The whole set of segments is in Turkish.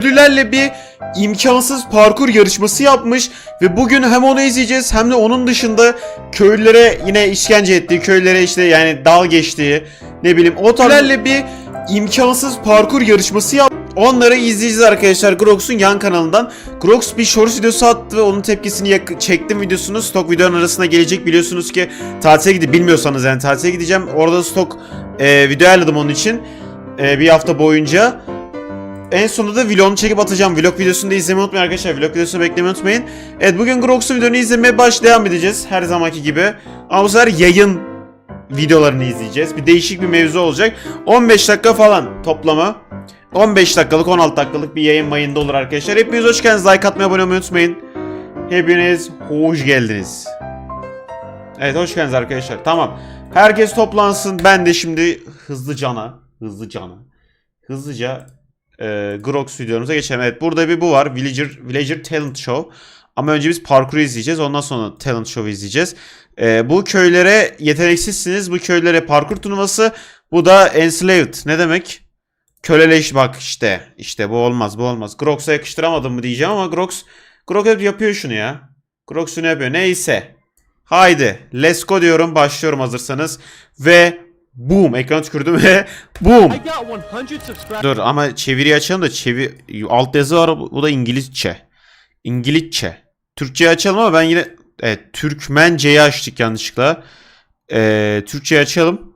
Ünlülerle bir imkansız parkur yarışması yapmış ve bugün hem onu izleyeceğiz hem de onun dışında köylülere yine işkence ettiği, köylülere işte yani dal geçtiği, ne bileyim o tarzlarla bir imkansız parkur yarışması yap. Onları izleyeceğiz arkadaşlar Grox'un yan kanalından. Grox bir shorts videosu attı ve onun tepkisini çektim videosunu. Stok videonun arasına gelecek biliyorsunuz ki tatile gidip bilmiyorsanız yani tatile gideceğim. Orada stok e, video ayarladım onun için. E, bir hafta boyunca. En sonunda da vlogunu çekip atacağım. Vlog videosunu da izlemeyi unutmayın arkadaşlar. Vlog videosunu beklemeyi unutmayın. Evet bugün Grox'un videonu izlemeye baş devam edeceğiz. Her zamanki gibi. Ama bu sefer yayın videolarını izleyeceğiz. Bir değişik bir mevzu olacak. 15 dakika falan toplama. 15 dakikalık 16 dakikalık bir yayın mayında olur arkadaşlar. Hepiniz hoş geldiniz. Like atmayı abone olmayı unutmayın. Hepiniz hoş geldiniz. Evet hoş geldiniz arkadaşlar. Tamam. Herkes toplansın. Ben de şimdi hızlıcana, hızlıcana, hızlıca e, Grok videomuza geçelim. Evet burada bir bu var. Villager, Villager Talent Show. Ama önce biz parkuru izleyeceğiz. Ondan sonra Talent Show'u izleyeceğiz. E, bu köylere yeteneksizsiniz. Bu köylere parkur turnuvası. Bu da Enslaved. Ne demek? Köleleş bak işte. İşte bu olmaz bu olmaz. Grox'a yakıştıramadım mı diyeceğim ama Grox Grox hep yapıyor şunu ya. Grox şunu yapıyor. Neyse. Haydi. Let's go diyorum. Başlıyorum hazırsanız. Ve boom. Ekranı tükürdüm ve boom. I got 100 subscribers. Dur ama çeviriyi açalım da çevir alt yazı var bu da İngilizce. İngilizce. Türkçeyi açalım ama ben yine evet Türkmenceyi açtık yanlışlıkla. Ee, Türkçeyi açalım.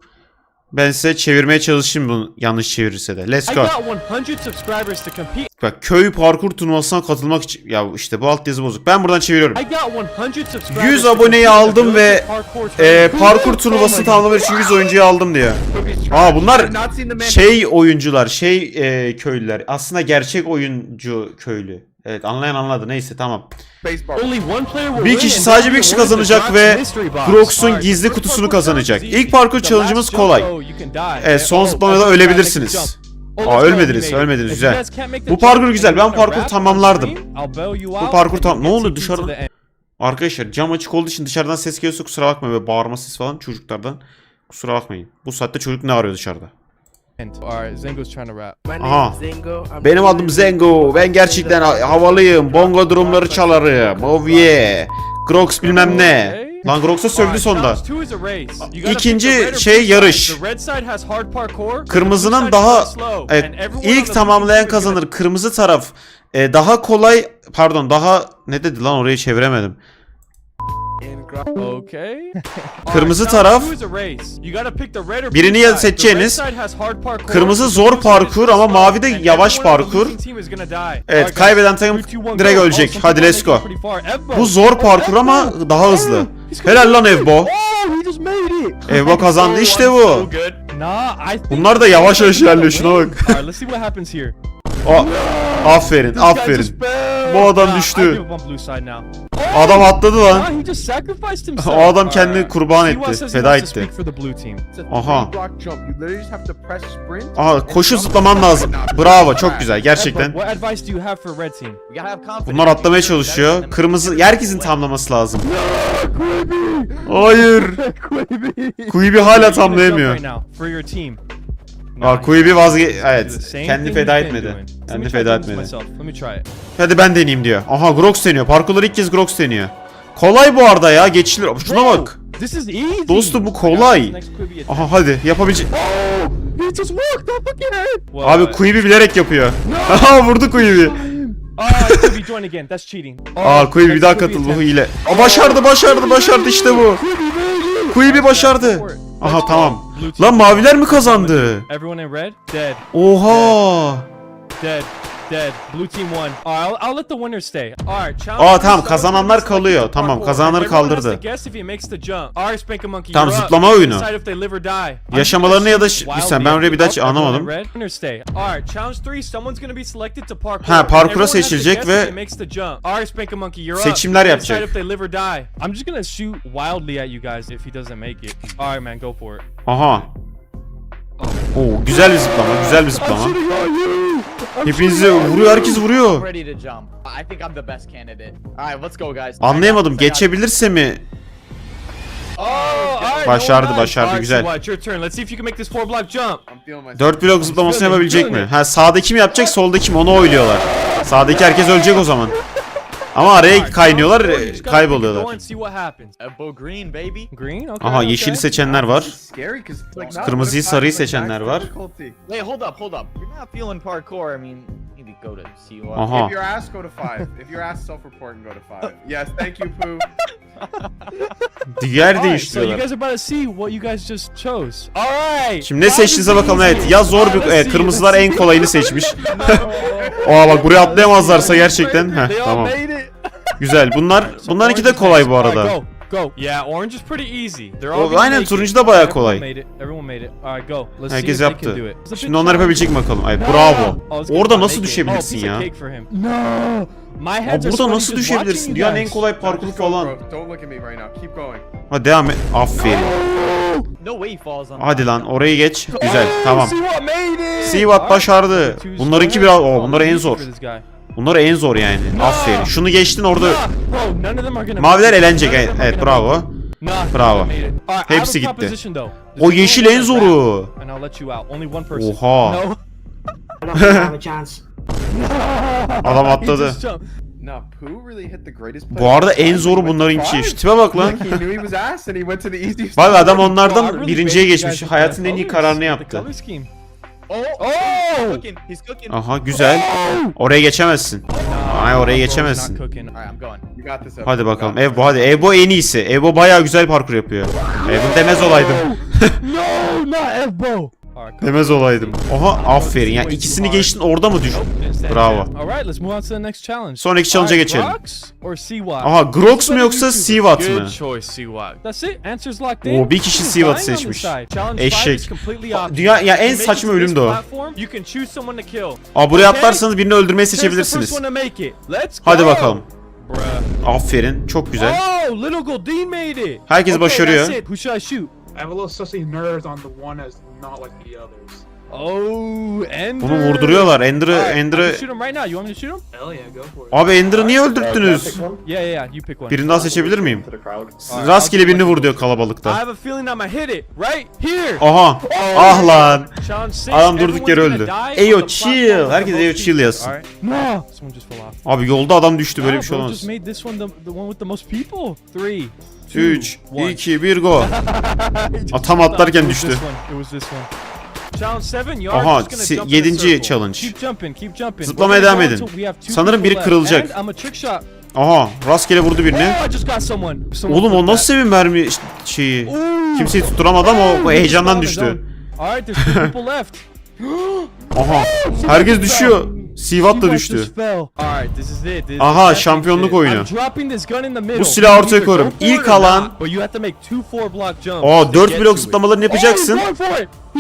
Ben size çevirmeye çalışayım bunu yanlış çevirirse de. Let's go. got 100 subscribers to compete. Bak köy parkur turnuvasına katılmak için ya işte bu alt yazı bozuk. Ben buradan çeviriyorum. I got 100 subscribers. 100 to aboneyi aldım ve e, parkur turnuvası tamamlamak için 100 oyuncuyu aldım diyor. Aa bunlar şey oyuncular, şey e, köylüler. Aslında gerçek oyuncu köylü. Evet anlayan anladı. Neyse tamam. Only one player will Bir kişi sadece bir kişi kazanacak ve Alright, gizli kutusunu kazanacak. İlk parkur challenge'ımız kolay. Evet son zıplamada ölebilirsiniz. Aa ölmediniz, ölmediniz güzel. Bu parkur güzel. Ben parkur tamamlardım. Bu parkur tam- ne oldu dışarıda? Arkadaşlar cam açık olduğu için dışarıdan ses geliyorsa kusura bakmayın. Böyle bağırma sesi falan çocuklardan. Kusura bakmayın. Bu saatte çocuk ne arıyor dışarıda? Alright, Zengo's trying to rap. Aha. Benim adım Zengo. Ben gerçekten ha- havalıyım. Bongo durumları çalarım. Oh yeah. Grox bilmem ne. Lan Grox'a sövdü sonda. İkinci şey yarış. Kırmızının daha the ilk tamamlayan kazanır. Kırmızı taraf e, daha kolay pardon daha ne dedi lan orayı çeviremedim. Okay. Kırmızı taraf Birini seçeceğiniz, kırmızı zor parkur ama mavi de yavaş parkur. Evet, kaybeden takım direkt ölecek. Hadi, let's go. Bu zor parkur ama daha hızlı. Helal lan. Evbo. Oh. Evbo kazandı işte bu. Bunlar da yavaş yavaş ilerliyor, şuna bak. Alright, aferin aferin. Bu adam düştü. Adam atladı Nah, lan. himself. O adam kendini kurban etti, feda etti. Aha. Aha. Koşu zıplaman lazım. Bravo çok güzel gerçekten. Bunlar atlamaya çalışıyor. Kırmızı herkesin tamamlaması lazım. Hayır. Quibi hala tamlayamıyor. Aa Nah, Quibi vazge... Evet. Kendi feda etmedi. Kendi feda etmedi. Hadi ben deneyeyim diyor. Aha Grox deniyor. Parkurları ilk kez Grox deniyor. Kolay bu arada ya. Geçilir. Şuna bak. This is easy. Dostum bu kolay. Aha hadi yapabilecek. Well, Abi Quibi bilerek yapıyor. Aha vurdu Quibi. Ah, Quibi join again. That's cheating. Aa Oh, Quibi bir daha katıl bu hile. Aa başardı başardı başardı işte bu. Quibi başardı. Aha tamam. Lan maviler mi kazandı? Oha. Dead. Blue team won. Alright, I'll, I'll let the winner stay. Alright, challenge. Aa tamam kazananlar kalıyor. Tamam kazananları kaldırdı. Tamam, zıplama oyunu. Yaşamalarını ya da wildly ben at orayı bir daha anlamadım. red, winner stay. Alright, challenge 3, someone's gonna be selected to parkour. Ha, parkura seçilecek ve seçimler yapacak. I'm just gonna shoot wildly at you guys if he doesn't make it. Alright, man, go for it. Aha. Oo güzel bir zıplama, güzel bir zıplama. Hepinizi vuruyor, herkes vuruyor. Anlayamadım. Geçebilirse mi? Başardı, başardı, güzel. What? Your turn. Let's see if you can make this four block jump. I'm feeling myself. 4 blok zıplamasını yapabilecek mi? Ha sağdaki mi yapacak soldaki mi onu oyluyorlar. Sağdaki herkes ölecek o zaman. Ama araya kaynıyorlar e, kayboluyorlar. Okay. Aha yeşili seçenler var. Kırmızıyı, sarıyı seçenler var. Aha. Diğer değiştiriyorlar. Şimdi ne seçtiğinize bakalım evet. Ya zor bir evet, kırmızılar en kolayını seçmiş. Aa bak buraya atlayamazlarsa gerçekten. Heh tamam. Güzel. Bunlar bunlarınki de kolay bu arada. Go. Go. Yeah, orange is pretty easy. They're all gonna aynen, make turuncu it. da bayağı Everyone kolay. made it. Everyone made it. Alright, go. Let's see Herkes if they yaptı. can do it. It's a Şimdi onlar yapabilecek mi bakalım? Ay bravo. Oh, gonna Orada nasıl düşebilirsin oh, piece ya? of cake for him. No. My Aa, are burada sweaty nasıl just düşebilirsin? watching Dünyanın you en guys. kolay parkuru falan. bro. Don't look at me right now. Keep going. Hadi devam et. Aferin. No way he falls on. Hadi lan orayı geç. Güzel Oh, tamam. Siwat made it. Alright. başardı. Bunlarınki biraz... Oo, Oh, bunlar en zor. Bunlar en zor yani. Aferin. Şunu geçtin orada. Maviler elenecek. Evet, bravo. Bravo. Hepsi gitti. O yeşil en zoru. Oha. Adam atladı. Bu arada en zoru bunlarınki. Şu tipe bak lan. Bak adam onlardan birinciye geçmiş. Hayatının en iyi kararını yaptı. Oh, Oh! he's cooking. He's cooking. Aha güzel. Oraya geçemezsin. Ay oraya geçemezsin. I'm going. You got this. Hadi bakalım. Ebo hadi. Ebo en iyisi. Ebo bayağı güzel parkur yapıyor. Ebo demez olaydım. No, not Evbo. Demez olaydım. Oha aferin ya. ikisini geçtin orada mı düştün? Bravo. Sonraki challenge'a geçelim. Aha Grox mu yoksa Sivat mı? Oo, bir kişi on seçmiş. Eşek. Dünya- ya en saçma ölüm de o. Aa buraya atlarsanız birini öldürmeyi seçebilirsiniz. Hadi bakalım. Aferin. Çok güzel. Oh. Herkes başarıyor. I? I have a little sussy nerves on the one as not like the others. Oh, Ender. Bunu vurduruyorlar. Ender'ı I Ender'ı shoot him right now. You want me to shoot him? Hell yeah, go for it. Abi Ender'ı niye öldürttünüz? Yeah, yeah, yeah. You pick one. Birini daha seçebilir miyim? Rastgele birini vur diyor I kalabalıkta. have a feeling I'm gonna hit it right here. Aha. Ah lan. Six, Adam durduk yere everyone's öldü. gonna die Eyo on the chill. platform Herkes eyo chill people. yazsın. Alright. No. Someone just fell off. Abi yolda adam düştü böyle bir şey bro olmaz. just made this one the, the one with the most people. Three. 3, one. 2, 1 go. Just Aa, tam stopped. atlarken düştü. this one. It was this one. Challenge 7, you Aha, si- yedinci challenge. Zıplamaya devam edin. Sanırım biri kırılacak. Aha rastgele vurdu birini. Oğlum o nasıl bir mermi ş- şeyi? Kimseyi tutturamadı ama o heyecandan düştü. Aha. Herkes düşüyor. Sivat da düştü. Aha, şampiyonluk oyunu. Bu silahı ortaya it İlk alan-. Aa to 4 get blok zıplamalarını Oh, yapacaksın.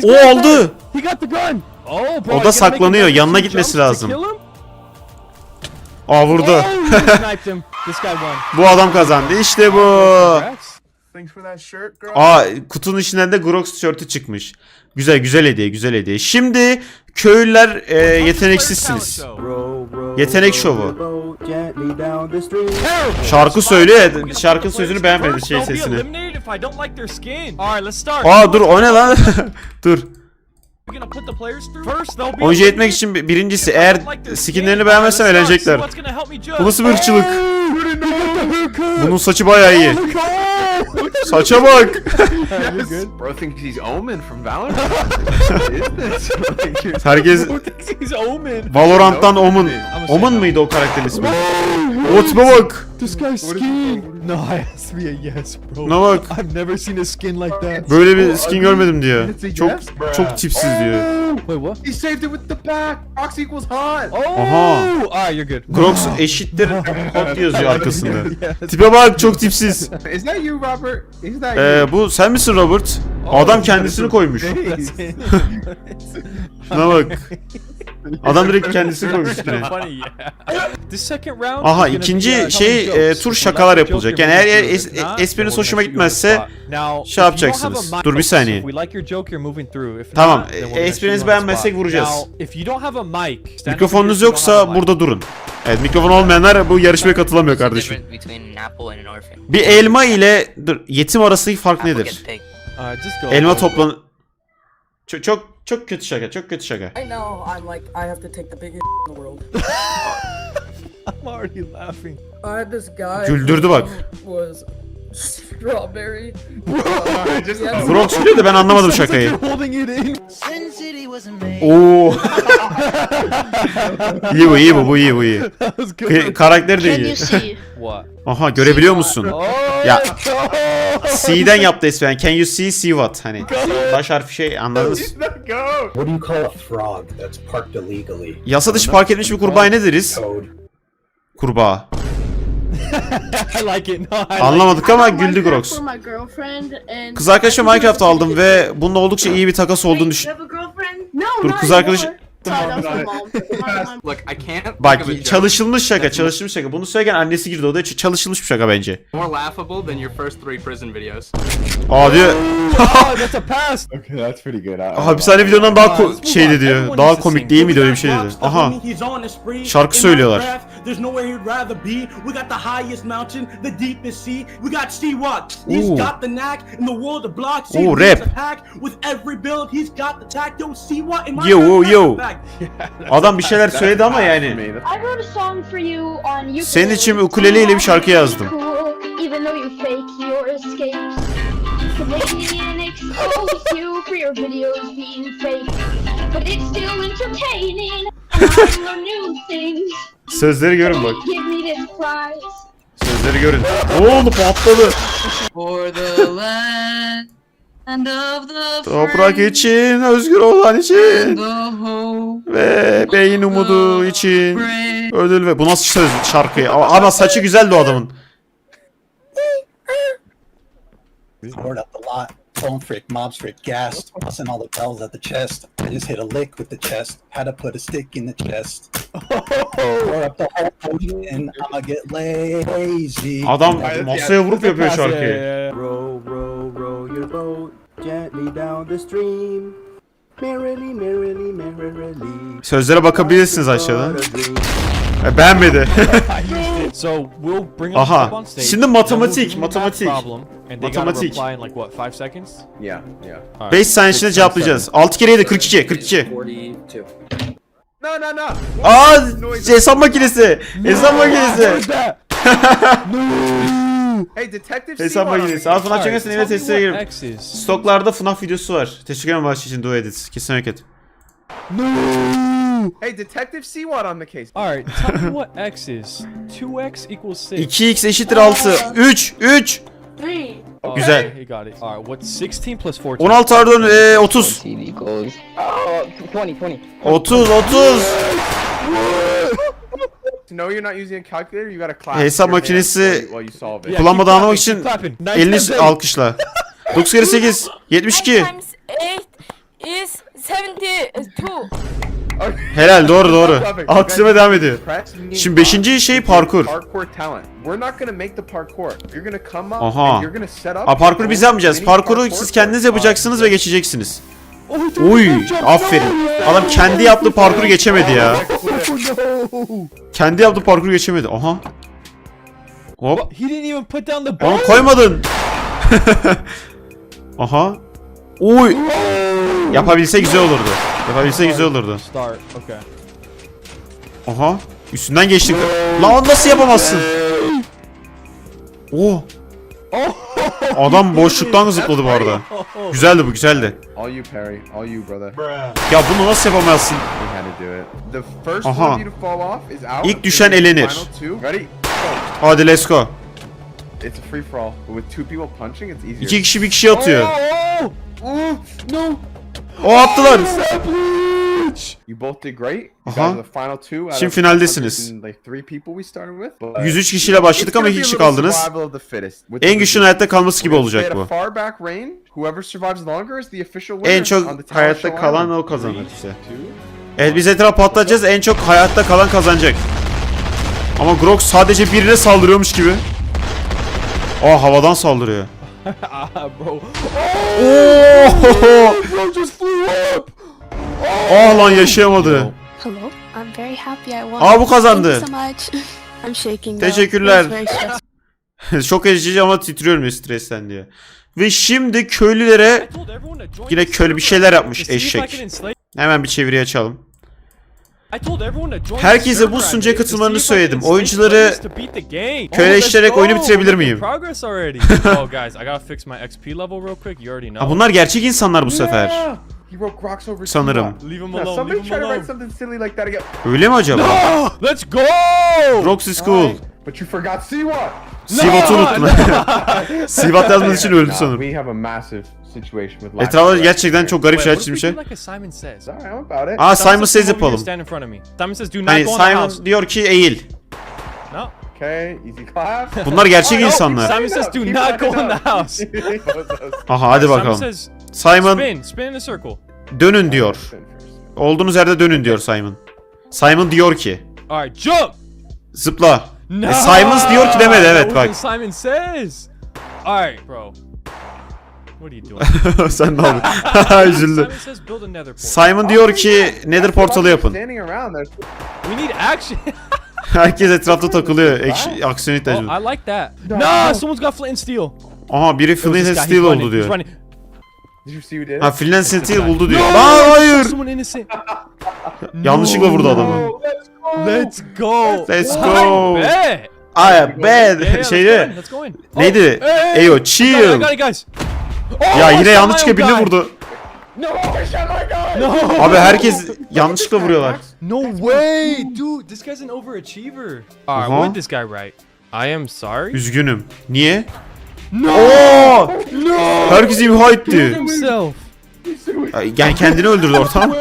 O aldı. Oh, O da saklanıyor, yanına gitmesi lazım. Aa vurdu. Oh. Bu adam kazandı. İşte bu. Thanks for that shirt, girl. Aa kutunun içinden de Grox tişörtü çıkmış. Güzel güzel hediye güzel hediye. Şimdi köylüler e, yeteneksizsiniz. Yetenek şovu. Şarkı söylüyor. Şarkı sözünü beğenmedi şey sesini. Aa dur o ne lan? dur. Oyuncu etmek için bir- birincisi eğer skinlerini beğenmezsem eğlenecekler. Bu nasıl bir ırkçılık? Bunun saçı bayağı iyi. Saça bak. Bro thinks he's Omen from Valorant. Herkes He's Omen. Valorant'tan Omen. Omen mıydı o karakterin ismi? O tipe bak. This guy's skin. No, it has to be a yes, bro. Ne bak. I've never seen a skin like that. Böyle bir skin görmedim diyor. Çok çok tipsiz diyor. Wait, what? He saved it with the pack. Fox equals hot. Oh! Aha. Alright, you're good. Crocs eşittir hot yazıyor arkasında. Tipe bak çok tipsiz. Is that you, Robert? Is that Ee, you? bu sen misin Robert? Adam kendisini koymuş. Şuna bak. Adam direkt kendisi koymuş üstüne. Aha ikinci şey, e, tur şakalar yapılacak. Yani eğer es- espriniz hoşuma gitmezse şey yapacaksınız. Dur bir saniye. Tamam, e, the beğenmezsek vuracağız. Mikrofonunuz yoksa burada durun. Evet mikrofon olmayanlar bu yarışmaya katılamıyor kardeşim. Bir elma ile dur yetim arasındaki fark nedir? Elma toplan... Çok çok çok kötü şaka, çok kötü şaka. I know I'm like I have to take the biggest in the world. I'm already laughing. I had this guy. Güldürdü bak. Was strawberry. Just Yes. Da ben anlamadım şakayı. holding it in. Oo. iyi bu, iyi bu, bu iyi, bu iyi. Karakter de Can you iyi. see? What? Aha görebiliyor musun? Oh, Ya C'den yaptı espriyen. Can you see, see what? Hani baş harfi şey anladınız. What do you call a frog that's parked illegally? Yasa dışı park etmiş bir kurbağaya ne deriz? Kurbağa. I like it. No, I like Anlamadık ama güldü Grox. Kız arkadaşımla Minecraft aldım ve bununla oldukça iyi bir takas olduğunu düşün. You have a girlfriend? No, Dur, kız arkadaş- Look, I can't think Bak of a joke çalışılmış şaka, çalışılmış şaka. Bunu söylerken annesi girdi odaya. Ç- Çalışılmış bir şaka bence. more laughable than your first three prison videos. Diyor. Oh, that's a pass. Okay, that's pretty good. I, Hapishane videodan daha ko- şeydi diyor. Daha komik değil miydi öyle bir şey dedi. Aha. Şarkı söylüyorlar. There's nowhere he'd rather be. We got the highest mountain, the deepest sea. We got Sea-What. He's Ooh. got the knack in the world of blocks. Ooh, He rap. leads a pack with every build. He's got the tack. Yo, See-What in my Yo, yo, yo. backpack. Adam bir şeyler söyledi ama yani. I wrote a song for you on ukulele. Senin için ukuleleyle bir şarkı yazdım. Cool, even though you fake your escapes. Canadian expose you for your videos being fake. But it's still entertaining. I learn new things. Sözleri görün bak. Give me this prize. Sözleri görün. Ne oldu patladı. For the land of the Toprak için, özgür olan için hope ve beyin umudu için ödül ve bu nasıl söz şarkıyı ama, ama saçı güzeldi o adamın. Board up the lot. Phone frick, mobs frick, gassed. Busting all the bells at the chest. I just hit a lick with the chest. Had to put a stick in the chest. Pour up the whole potion and I'ma get lazy. Adam masaya vurup yapıyor şarkıyı. Row, row, row your boat gently down the stream. Merrily, merrily, merrily. Sözlere bakabilirsiniz aşağıdan. E, beğenmedi. I used it. So we'll bring them Aha. up on stage. Şimdi then matematik, we'll matematik. Problem, and they gotta Matematik. reply in like what, five seconds? Yeah, yeah. Alright. 5 saniye içinde cevaplayacağız. 6 kere 7 42 42. 42. No, no, no. Aa hesap makinesi. Hesap makinesi. Hey, Detective Hesap makinesi. Al. FNAF yine me testine girin. X is. Stoklarda FNAF videosu var. Teşekkür ederim bağış için dua edit. Kesin hareket. Hey, Detective Seaward on the case. Alright, tell me what X is. 2x equals 6. 2x eşittir 6. 3 3. Three. Oh, Güzel. okay, He got it. Alright, what's 16 plus 14? 16 pardon e, 30. TV equals. Oh, 20, 20. 30 30. To know you're not using a calculator, you gotta clap. Hesap makinesi-. Yeah, Kullanmadan anlamak clapping, için elini alkışla. 9 kere 8 72. times 8 is 72. Helal doğru doğru. Alkışlamaya devam ediyor. Şimdi 5. şey parkur. Aha. Ha parkuru biz yapmayacağız. Parkuru siz kendiniz yapacaksınız ve geçeceksiniz. Uy aferin. Adam kendi yaptığı parkuru geçemedi ya. Kendi yaptığı parkuru geçemedi. Aha. Hop. He didn't even put down the Onu koymadın. Aha. Uy. Yapabilse güzel olurdu. Yapabilse güzel olurdu. Start. Okay. Aha. Üstünden geçtik. Lan onu nasıl yapamazsın? Oh. Adam boşluktan zıpladı bu arada. Güzeldi bu güzeldi. All you Perry, all you brother. Ya bunu nasıl yapamazsın? We had to do it. The first Aha. one of you to fall off is out. İlk düşen elenir. Hadi let's go. It's a free for all. But with two people punching, it's easier. İki kişi bir kişi atıyor. Oh! No. O attılar. You both did great. You guys Aha. are the final two. out Şimdi of finaldesiniz. 100 and, Like three people we started with. But 103 kişiyle başladık it's ama gonna 2 be a kişi little kaldınız. survival of the fittest. With En the güçlünün hayatta kalması gibi We're gonna olacak play bu. at a far back rain. Whoever survives longer is the official winner. En on çok talent hayatta show kalan island. o kazanır işte. two, Evet biz etraf patlatacağız. En çok hayatta kalan kazanacak. Ama Grok sadece birine saldırıyormuş gibi. Aa havadan saldırıyor. Ah, bro. Oo! Bro just flew up. Ah lan yaşayamadı. Hello, I'm very happy I won. Aa bu kazandı. so much. I'm shaking. Teşekkürler. Çok ezici ama titriyorum ya stresten diye. Ve şimdi köylülere Yine the köylü bir şeyler yapmış, eşek. hemen bir çeviri açalım. I told everyone to join the Herkese bu sunucuya katılmalarını söyledim. Oyuncuları köleleştirerek oyunu bitirebilir miyim? oh. Ha, bunlar gerçek insanlar bu sefer. Sanırım. Öyle mi acaba? Let's go. Roxy School. But you forgot Siwa. Sivat'ı unuttum. Sivat yazmadığı için öldü sanırım. We have a massive situation with Etrafa gerçekten çok garip şeyler çizmişler. Simon. Aa Simon says yapalım. Simon Hani go in the house. Simon diyor ki eğil. No. Okay, easy clap. Bunlar gerçek Oh, insanlar. Simon says do not go in the house. Aha hadi Simon bakalım. says Simon spin, spin in a circle. dönün diyor. Olduğunuz yerde dönün diyor Simon. Simon diyor ki Alright, jump. zıpla. No. E, Simons diyor ki demedi, evet, bak. Simon says. Alright, bro. What are you doing? Sen ne aldın? Üzüldü. Simon diyor ki Nether portalı yapın. We need action. Herkes etrafta takılıyor. Aksiyon oh, ihtiyacı var. I like that. Nah, someone's got flint and steel. Aha biri Flint and Steel oldu diyor. running. Did you see who did it? Ha Flint and Steel buldu diyor. No, Aa hayır. Yanlışlıkla vurdu adamı. Let's go. Let's I go. bet. Let's go in. Neydi? Oh, Eyo I I chill. Oh, Ya I yine yanlışlıkla birini vurdu. No. No. Abi herkes yanlışlıkla vuruyorlar. No way, dude. This guy's an overachiever. Alright, what this guy write? I am sorry. Üzgünüm. Niye? No. Oo! No. Herkes imha etti. Yani kendini öldürdü ortam.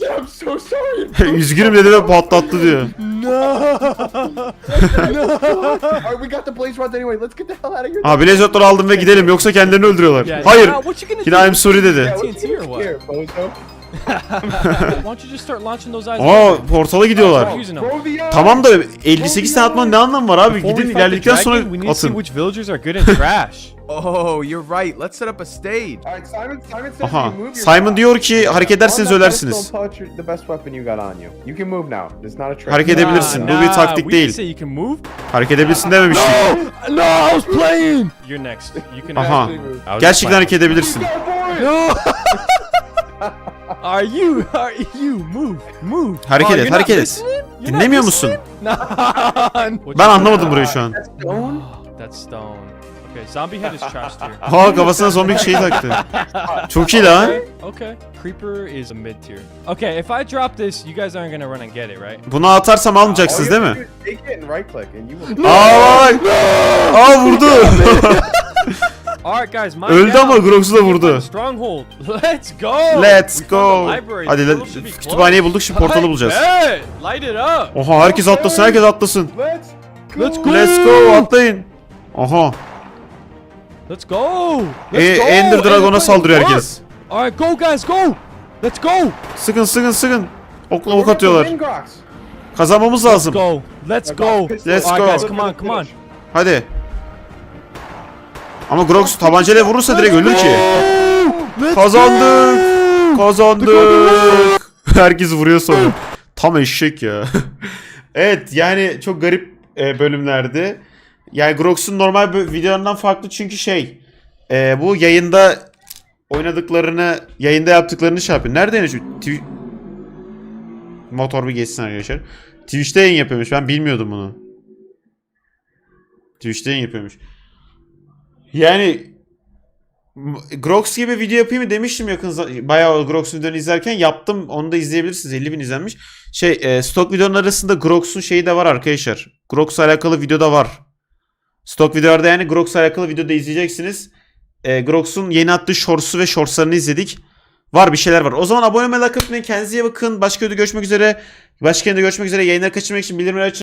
I'm so sorry. Üzgünüm dedi ve patlattı diyor. Alright, we got the blaze rods anyway. Let's get the hell out of here. Ha Blazer'ları aldım ve gidelim yoksa kendilerini öldürüyorlar. Hayır. Yine? I'm sorry dedi. Yeah? Here, bozo. Aa portala gidiyorlar. Tamam da 58 tane atmanın ne anlamı var abi? Gidin ilerledikten sonra atın. Oh, you're right. Let's set up a stage. Alright, Simon. Simon says Aha. you move your Simon diyor ki hareket ederseniz ölersiniz. the best weapon you got on you. You can move now. It's not a trick. Hareket edebilirsin. Bu bir taktik we değil. you can move. Hareket edebilirsin dememiştik. No, I was playing. You're next. You can. Aha. I was just Gerçekten playing. hareket edebilirsin. No. are you? Are you? Move. Move. Hareket et, hareket et. Dinlemiyor musun? Ben anlamadım burayı şu an. Stone? That's stone. Okay, zombie head is trashed here. Ha kafasına zombi şeyi taktı. Çok iyi lan. Okay, okay. Creeper is a mid tier. Okay, if I drop this, you guys aren't gonna run and get it, right? Bunu atarsam almayacaksınız değil mi? Take it and right click and you will. Aa bak. Aa vurdu. Alright, guys, mine Öldü ama Grox'u da vurdu. Stronghold. Let's go. Let's go. Hadi la- kütüphaneyi bulduk şimdi portalı bulacağız. Light it up. Oha herkes atlasın herkes atlasın. Let's Let's go. Let's go atlayın. Aha. Let's go. Let's E, go. Ender Dragon'a saldırıyor herkes. Alright, go guys, go. Let's go. Sıkın sıkın sıkın. Okla ok gonna atıyorlar. Kazanmamız Let's lazım. go. Let's go. Let's go. guys, come on, come on. Hadi. Ama Grox tabancayla vurursa direkt ölür ki. Kazandık. Kazandık. Herkes vuruyor sonra. Tam eşek ya. evet yani çok garip e, bölümlerdi. Yani Grox'un normal bö- videolarından farklı çünkü şey e, bu yayında oynadıklarını yayında yaptıklarını şey yapıyor. Nerede yayın açıyor? Twi- Motor bir geçsin arkadaşlar. Twitch'te yayın yapıyormuş. Ben bilmiyordum bunu. Twitch'te yayın yapıyormuş. Yani Grox gibi video yapayım mı demiştim yakın bayağı Grox videonu izlerken yaptım. Onu da izleyebilirsiniz. 50 bin izlenmiş. Şey e, stok videonun arasında Grox'un şeyi de var arkadaşlar. Grox'la alakalı video da var. Stok videolarda yani Grox'la alakalı videoda izleyeceksiniz. E, Grox'un yeni attığı shorts'u ve shorts'larını izledik. Var bir şeyler var. O zaman abone olmayı, like atmayı, kendinize iyi bakın. Başka videoda görüşmek üzere. Başka videoda görüşmek üzere. Yayınları kaçırmak için bildirimleri açın.